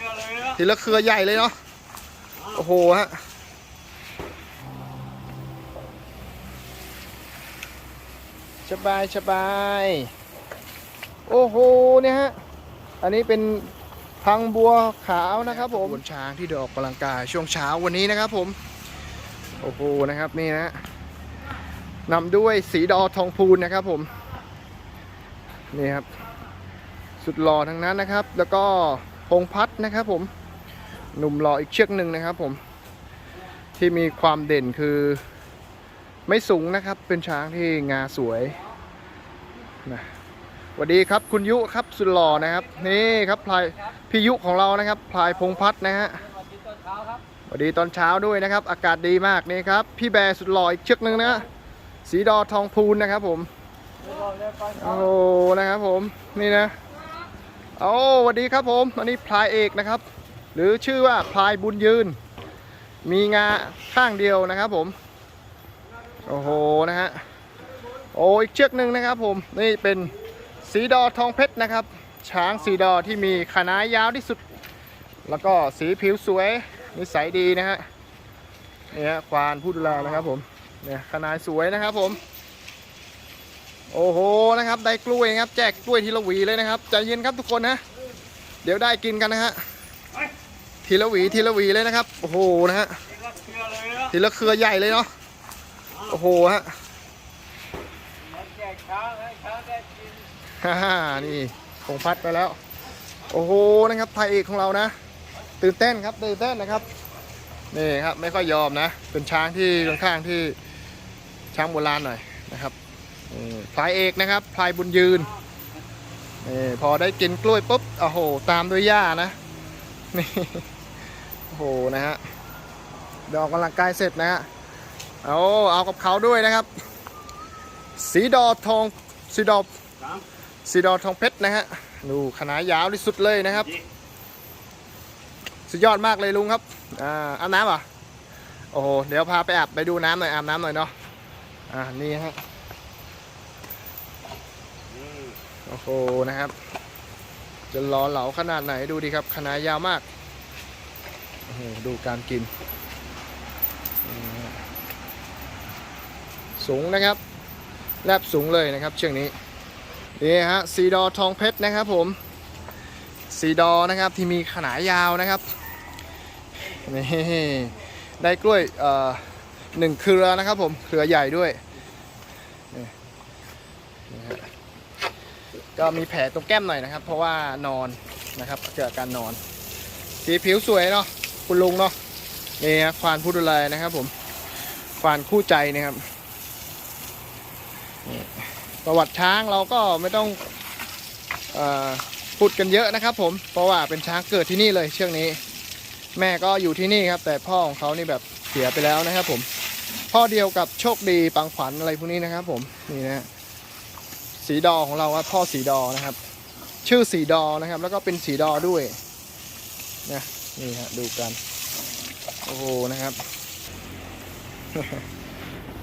รือเลยนะทีละเครือใหญ่เลยเนาะ โอ้โหฮะ สบายสบาย โอ้โห เนี่ยฮะ อันนี้เป็นพังบัวขาวนะครับผมบนช้างที่เดินออกกำลังกายช่วงเช้าวันนี้นะครับผม โอ้โห นะครับนี่นะนำด้วยสีดอทองพูนนะครับผม นี่ครับ สุดหล่อทั้งนั้นนะครับ แล้วก็พ งพัดนะครับผมหนุ่มหล่ออีกเชือกหนึ่งนะครับผมที่มีความเด่นคือไม่สูงนะครับเป็นช้างที่งาสวยนะสวัสดีครับคุณยุครับสุดหล่อนะครับนี่ครับพลายพี่ยุของเรานะครับพลายพงพัดนะฮะสวัสดีตอนเช้าครับสวัสดีตอนเช้าด้วยนะครับ อากาศดีมากนี่ครับ พี่แบร์สุดหล่ออีกเชือกหนึ่งนะสีดอทองพูนนะครับผมเดี๋ยวบอกเลยก่อนโอ้โหนะครับผมนี่นะ โอ้สวัสดีครับผมอันนี้พลายเอกนะครับ หรือชื่อว่าพลายบุญยืน มีงาข้างเดียวนะครับผม โอ้โหนะฮะโอ้อีกเชือกหนึ่งนะครับผมนี่เป็นสีดอทองเพชรนะครับ ช้างสีดอที่มีขนายาวที่สุด แล้วก็สีผิวสวยนิสัยดีนะฮะนี่ฮะควานผู้ดูแลนะครับผมเนี่ยขนายสวยนะครับผม โอ้โหนะครับได้กล้วยครับ แจกกล้วยทีละหวีเลยนะครับใจเย็นครับทุกคนนะเดี๋ยวได้กินกันนะฮะทีละหวีทีละหวีเลยนะครับ โอ้โหนะฮะนี่ก็เครือเลยนะทีละเครือใหญ่เลยเนาะโอ้โหฮะฮ่าฮ่านี่คงพัดไปแล้ว โอ้โหนะครับไทยเอกของเรานะ ตื่นเต้นครับตื่นเต้นนะครับนี่ครับไม่ค่อยยอมนะ เป็นช้างที่ค่อนข้างที่ช้างโบราณหน่อยนะครับ พลายเอกนะครับพลายบุญยืนนี่พอได้กินกล้วยปุ๊บโอ้โห ตามด้วยหญ้านะนี่โอ้โหนะฮะดออกกำลังกายเสร็จนะฮะเอาเอากับเขาด้วยนะครับ สีดอทองสีดอสีดอทองเพชรนะฮะดูขนาดยาวที่สุดเลยนะครับ สุดยอดมากเลยลุงครับอ่าอาบน้ำเหรอโอ้โหเดี๋ยวพาไปอาบไปดูน้ำหน่อยอาบน้ำหน่อยเนาะอ่านี่ฮะ โอ้โหนะครับ จะรอนเหลาขนาดไหนดูดิครับขนาดยาวมากโอ้โหดูการกิน สูงนะครับ แลบสูงเลยนะครับ เชือกนี้นี่ฮะสีดอทองเพชรนะครับผมสีดอนะครับที่มีขนาดยาวนะครับนี่ได้กล้วยเอ่อหนึ่งเครือนะครับผมเครือใหญ่ด้วยนี่นี่ฮะ ก็มีแผลตรงแก้มหน่อยนะครับ เพราะว่านอนนะครับเกิดอาการนอน สีผิวสวยเนาะคุณลุงเนาะนี่ฮะควานผู้ดูแลนะครับ ผมควานคู่ใจนะครับประวัติช้างเราก็ไม่ต้องอพูดกันเยอะนะครับผมเพราะว่าเป็นช้างเกิดที่นี่เลยเชือกนี้ แม่ก็อยู่ที่นี่ครับ แต่พ่อของเขานี่แบบเสียไปแล้วนะครับ ผมพ่อเดียวกับโชคดีปังขวัญอะไรพวกนี้นะครับ ผมนี่นะฮะ สีดอของเราว่าพ่อสีดอนะครับ ชื่อสีดอนะครับ แล้วก็เป็นสีดอด้วยนะนี่ฮะดูกัน โอ้โหนะครับ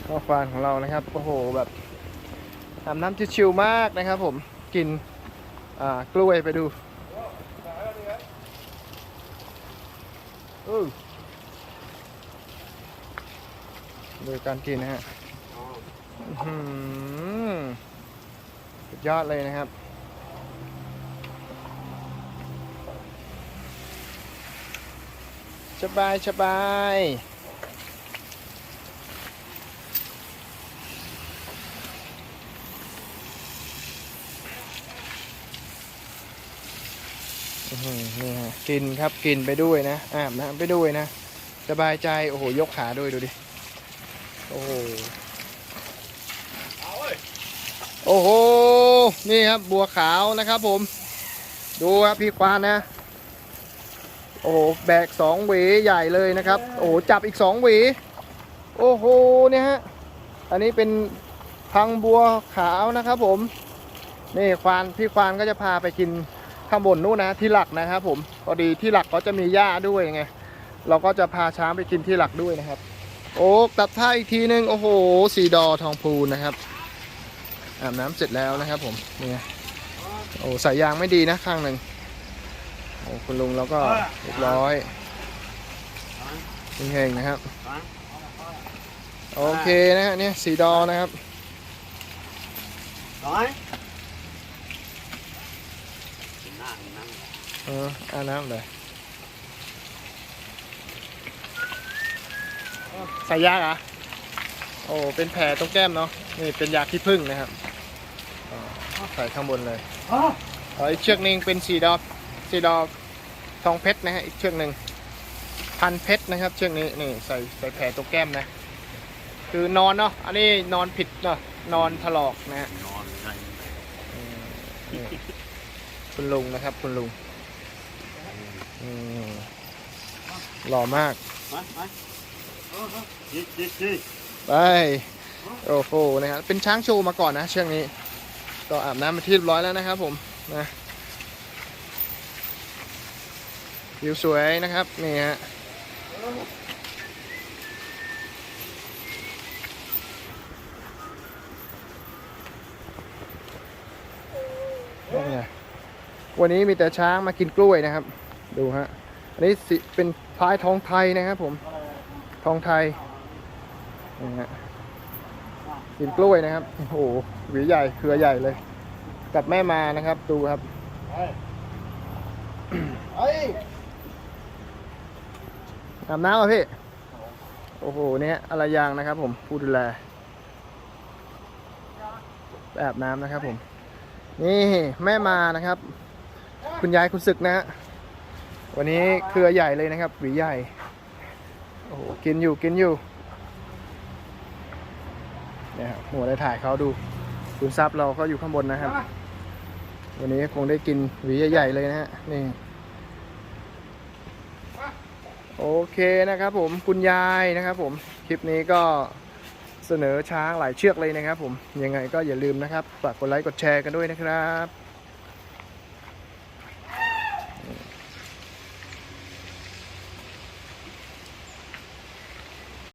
พ่อควานของเรานะครับโอ้โหแบบอาบน้ำชิวๆมากนะครับ ผมกินอ่ากล้วยไปดูอู้ดูการกินนะฮะอื้อหือสุด ยอดเลยนะครับ สบายสบายนี่ฮะกินครับกินไปด้วยนะอาบน้ำไปด้วยนะ สบายใจ โอ้โห ยกขาด้วยดูดิ โอ้โหโอ้โห นี่ครับบัวขาวนะครับผม ดูครับพี่ควานนะ โอ้โหแบกสองหวีใหญ่เลยนะครับ โอ้โหจับอีกสองหวี โอ้โหเนี่ยฮะ อันนี้เป็นพังบัวขาวนะครับผม นี่ควานพี่ควานก็จะพาไปกินข้างบนนู้นนะที่หลักนะครับผมพอดีที่หลักก็จะมีหญ้าด้วยไง เราก็จะพาช้างไปกินที่หลักด้วยนะครับ โอ้ตัดท่าอีกทีนึง โอ้โห สีดอทองพูนนะครับ อาบน้ำเสร็จแล้วนะครับผมนี่ไงโอ้สายยางไม่ดีนะข้างหนึ่งโอ้คุณลุงเราก็เรียบร้อยเฮงๆนะครับ โอเคนะฮะเนี่ยสีดอนะครับร้อยนั่งนั่งเอออาน้ำเลยใส่ยากอะโอ้เป็นแผลตรงแก้มเนาะนี่เป็นยาขี้ผึ้งนะครับ ใส่ข้างบนเลยอ๋อเอาอีกเชือกหนึ่งเป็นสีดอกสีดอกทองเพชรนะฮะอีกเชือกหนึ่งพันเพชรนะครับ เชือกนี้นี่ใส่ใส่แผลตรงแก้มนะ คือนอนเนาะอันนี้นอนผิดเนาะนอนถลอกนะฮะนอนไงนี่คุณลุงนะครับ คุณลุงอืมหล่อมากมามายิดยิดยิดไปโอ้โหนะครับเป็นช้างโชว์มาก่อนนะเชือกนี้ ก็อาบน้ำมาที่เรียบร้อยแล้วนะครับผมนะวิวสวยนะครับนี่ฮะวันนี้มีแต่ช้างมากินกล้วยนะครับ ดูฮะอันนี้เป็นพายทองไทยนะครับผม ทองไทยนี่ฮะ กินกล้วยนะครับ โอ้โหหวีใหญ่เครือใหญ่เลย กับแม่มานะครับ ดูครับเฮ้ยอาบน้ำอะพี่ โอ้โห เนี่ยอะไรยางนะครับ ผมผู้ดูแลไปอาบน้ำนะครับผม นี่แม่มานะครับ คุณยายคุณศึกนะฮะวันนี้เครือใหญ่เลยนะครับ หวีใหญ่ โอ้โห กินอยู่กินอยู่ หัวได้ถ่ายเขาดูคุณซับเราก็อยู่ข้างบนนะครับ วันนี้คงได้กินหวีใหญ่ๆเลยนะฮะนี่โอเคนะครับผมคุณยายนะครับผมคลิปนี้ก็เสนอช้างหลายเชือกเลยนะครับผมยังไงก็อย่าลืมนะครับฝากกดไลค์กดแชร์กันด้วยนะครับ